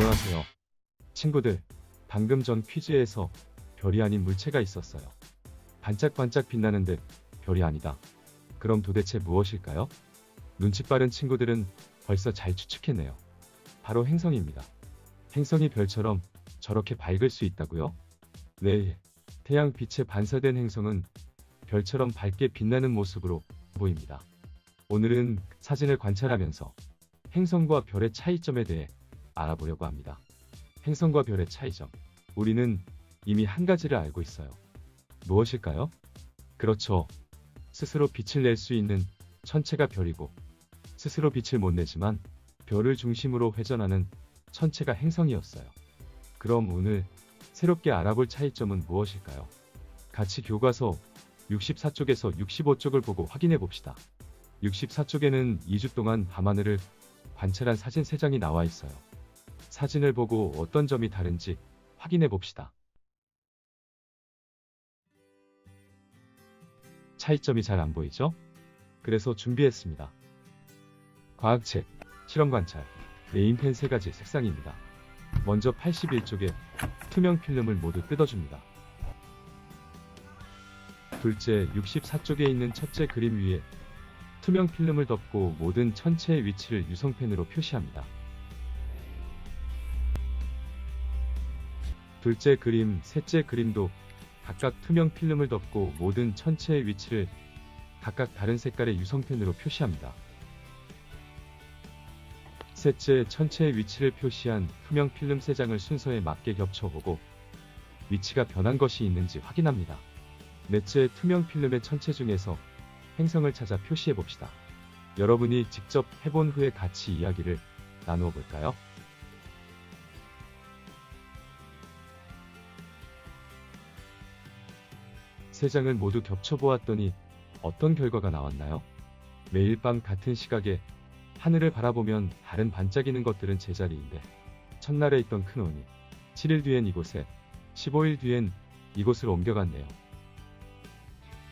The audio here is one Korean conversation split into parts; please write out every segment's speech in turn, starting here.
안녕하세요. 친구들, 방금 전 퀴즈에서 별이 아닌 물체가 있었어요. 반짝반짝 빛나는데 별이 아니다. 그럼 도대체 무엇일까요? 눈치 빠른 친구들은 벌써 잘 추측했네요. 바로 행성입니다. 행성이 별처럼 저렇게 밝을 수 있다고요? 네, 태양 빛에 반사된 행성은 별처럼 밝게 빛나는 모습으로 보입니다. 오늘은 사진을 관찰하면서 행성과 별의 차이점에 대해 알아보려고 합니다. 행성과 별의 차이점. 우리는 이미 한 가지를 알고 있어요. 무엇일까요? 그렇죠. 스스로 빛을 낼 수 있는 천체가 별이고, 스스로 빛을 못 내지만 별을 중심으로 회전하는 천체가 행성이었어요. 그럼 오늘 새롭게 알아볼 차이점은 무엇일까요? 같이 교과서 64쪽에서 65쪽을 보고 확인해 봅시다. 64쪽에는 2주 동안 밤하늘을 관찰한 사진 3장이 나와 있어요. 사진을 보고 어떤 점이 다른지 확인해 봅시다. 차이점이 잘 안 보이죠? 그래서 준비했습니다. 과학책, 실험관찰, 네임펜 3가지 색상입니다. 먼저 81쪽에 투명 필름을 모두 뜯어줍니다. 둘째 64쪽에 있는 첫째 그림 위에 투명 필름을 덮고 모든 천체의 위치를 유성펜으로 표시합니다. 둘째 그림, 셋째 그림도 각각 투명 필름을 덮고 모든 천체의 위치를 각각 다른 색깔의 유성펜으로 표시합니다. 셋째, 천체의 위치를 표시한 투명 필름 3장을 순서에 맞게 겹쳐보고 위치가 변한 것이 있는지 확인합니다. 넷째, 투명 필름의 천체 중에서 행성을 찾아 표시해 봅시다. 여러분이 직접 해본 후에 같이 이야기를 나누어 볼까요? 세 장을 모두 겹쳐보았더니 어떤 결과가 나왔나요? 매일 밤 같은 시각에 하늘을 바라보면 다른 반짝이는 것들은 제자리인데 첫날에 있던 큰 원이 7일 뒤엔 이곳에 15일 뒤엔 이곳을 옮겨갔네요.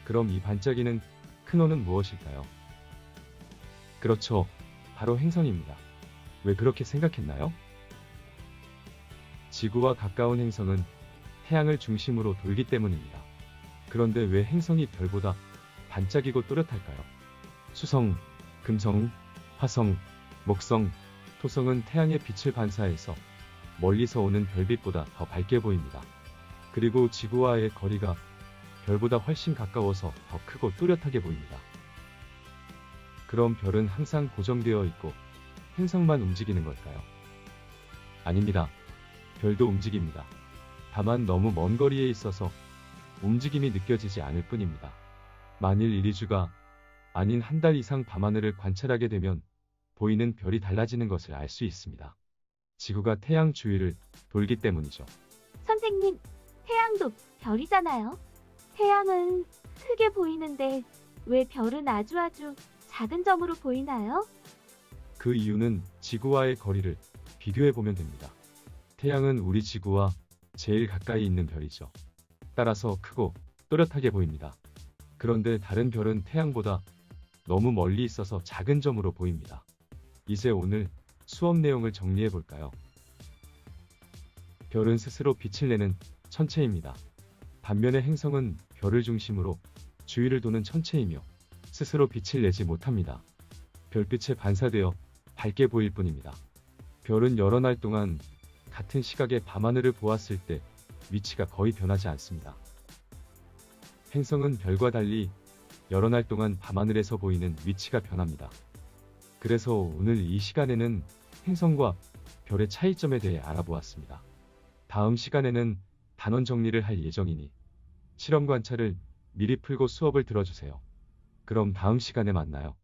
그럼 이 반짝이는 큰 원은 무엇일까요? 그렇죠. 바로 행성입니다. 왜 그렇게 생각했나요? 지구와 가까운 행성은 태양을 중심으로 돌기 때문입니다. 그런데 왜 행성이 별보다 반짝이고 또렷할까요? 수성, 금성, 화성, 목성, 토성은 태양의 빛을 반사해서 멀리서 오는 별빛보다 더 밝게 보입니다. 그리고 지구와의 거리가 별보다 훨씬 가까워서 더 크고 뚜렷하게 보입니다. 그럼 별은 항상 고정되어 있고 행성만 움직이는 걸까요? 아닙니다. 별도 움직입니다. 다만 너무 먼 거리에 있어서 움직임이 느껴지지 않을 뿐입니다. 만일 이리주가 아닌 한 달 이상 밤하늘을 관찰하게 되면 보이는 별이 달라지는 것을 알 수 있습니다. 지구가 태양 주위를 돌기 때문이죠. 선생님, 태양도 별이잖아요. 태양은 크게 보이는데 왜 별은 아주 아주 작은 점으로 보이나요? 그 이유는 지구와의 거리를 비교해 보면 됩니다. 태양은 우리 지구와 제일 가까이 있는 별이죠. 따라서 크고 또렷하게 보입니다. 그런데 다른 별은 태양보다 너무 멀리 있어서 작은 점으로 보입니다. 이제 오늘 수업 내용을 정리해 볼까요? 별은 스스로 빛을 내는 천체입니다. 반면에 행성은 별을 중심으로 주위를 도는 천체이며 스스로 빛을 내지 못합니다. 별빛에 반사되어 밝게 보일 뿐입니다. 별은 여러 날 동안 같은 시각에 밤하늘을 보았을 때 위치가 거의 변하지 않습니다. 행성은 별과 달리 여러 날 동안 밤하늘에서 보이는 위치가 변합니다. 그래서 오늘 이 시간에는 행성과 별의 차이점에 대해 알아보았습니다. 다음 시간에는 단원 정리를 할 예정이니 실험 관찰을 미리 풀고 수업을 들어주세요. 그럼 다음 시간에 만나요.